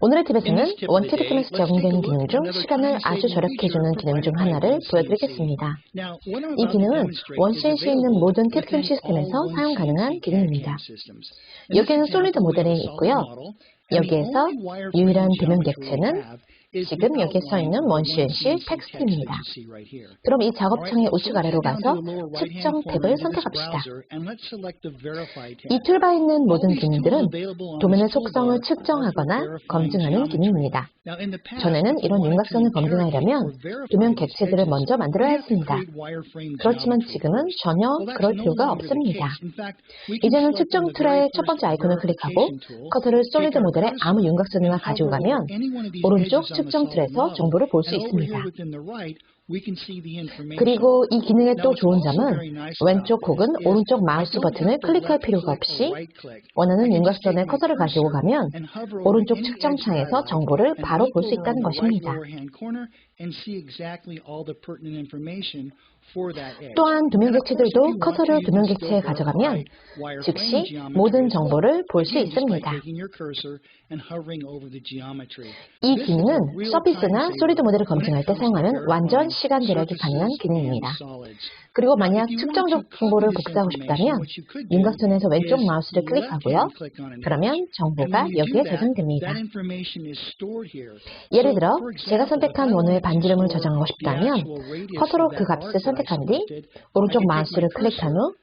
오늘의 팁에서는 원체 도큐멘트 적용되는 기능 중 시간을 아주 절약해주는 기능 중 하나를 보여드리겠습니다. 이 기능은 원CNC에 있는 모든 캡캠 시스템에서 사용 가능한 기능입니다. 여기에는 솔리드 모델이 있고요. 여기에서 유일한 도면 객체는 지금 여기에 써 있는 원CNC 텍스트입니다. 그럼 이 작업창의 우측 아래로 가서 측정 탭을 선택합시다. 이 툴바에 있는 모든 기능들은 도면의 속성을 측정하거나 검증하는 기능입니다. 전에는 이런 윤곽선을 검증하려면 도면 객체들을 먼저 만들어야 했습니다. 그렇지만 지금은 전혀 그럴 필요가 없습니다. 이제는 측정 툴의 첫 번째 아이콘을 클릭하고 커서를 솔리드 모 델의 아무 윤곽선이나 가지고 가면 오른쪽 측정 툴에서 정보를 볼 수 있습니다. 그리고 이 기능의 또 좋은 점은 왼쪽 혹은 오른쪽 마우스 버튼을 클릭할 필요가 없이 원하는 윤곽선에 커서를 가지고 가면 오른쪽 측정 창에서 정보를 바로 볼 수 있다는 것입니다. 또한 도면 객체들도 커서를 도면 객체에 가져가면 즉시 모든 정보를 볼 수 있습니다. 이 기능은 서피스나 솔리드 모델을 검증할 때 사용하면 완전 시간 절약이 가능한 기능입니다. 그리고 만약 측정 정보를 복사하고 싶다면 윤곽선에서 왼쪽 마우스를 클릭하고요. 그러면 정보가 여기에 저장됩니다. 예를 들어 제가 선택한 원호의 반지름을 저장하고 싶다면 커서로 그 값을 선택한 뒤 오른쪽 마우스를 클릭한 후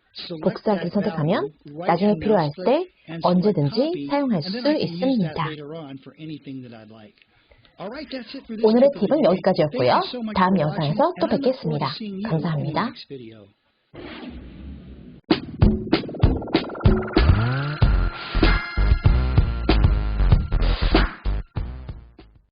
복사하기를 선택하면 나중에 필요할 때 언제든지 사용할 수 있습니다. 오늘의 팁은 여기까지였고요. 다음 영상에서 또 뵙겠습니다. 감사합니다.